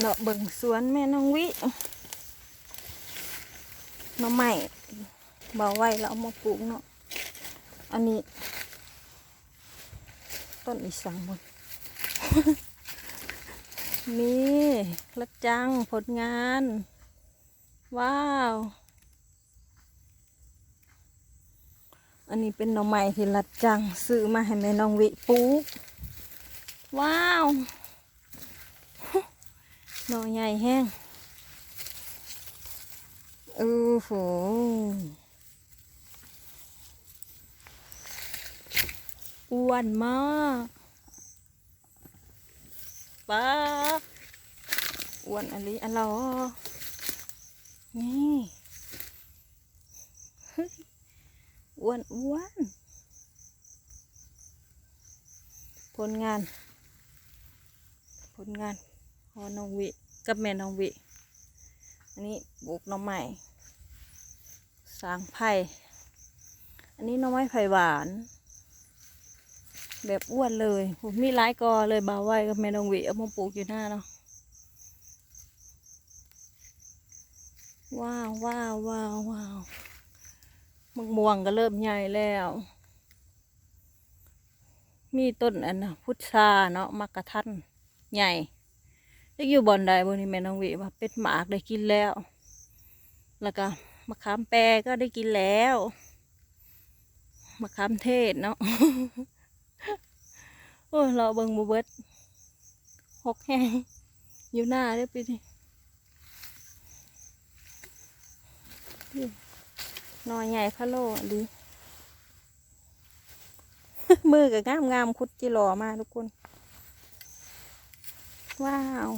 เนาะเบิ่งสวนแม่น้องวิหน้ำใหม่บาไว้แล้วเอามาปลูกเนาะ อันนี้ ต้นอีสังบนนี่ละจังผลงาน ว้าว อันนี้เป็นหน่อไม้ที่รัดจังซื้อมาให้แม่น้องวิปลูก ว้าว นอใหญ่แห้งเออโหอ้วนมากป้าอ้วนอะไรอันเหรอนี่เฮ้ยอ้วนอ้วนผลงาน ผลงานพอนองวิ กับแม่น้องวิอันนี้ปลูกน่องไม้สร้างไผ่อันนี้น่องไม้ไผ่หวาน แบบอ้วนเลยผมมีหลายกอเลยบาไว้กับแม่น้องวิเอามาปลูกอยู่หน้าเนาะว้าวว้าวว้าวว้าวมะม่วงก็เริ่มใหญ่แล้ว มีต้นอันนะพุทราเนาะมักกะทันใหญ่ ได้อยู่บอนใดบนนี้แม่น้องวิว่าเป็ดหมากได้กินแล้ว แล้วก็มะขามแปรก็ได้กินแล้วมะขามเทศเนาะโอ้ยเราเบิ่งบูเบิดหกแห้งอยู่หน้าเด้อปีนี้นี่นอยใหญ่พะโลดี มือกับงามงามคุดจิหลอมาทุกคน ว้าว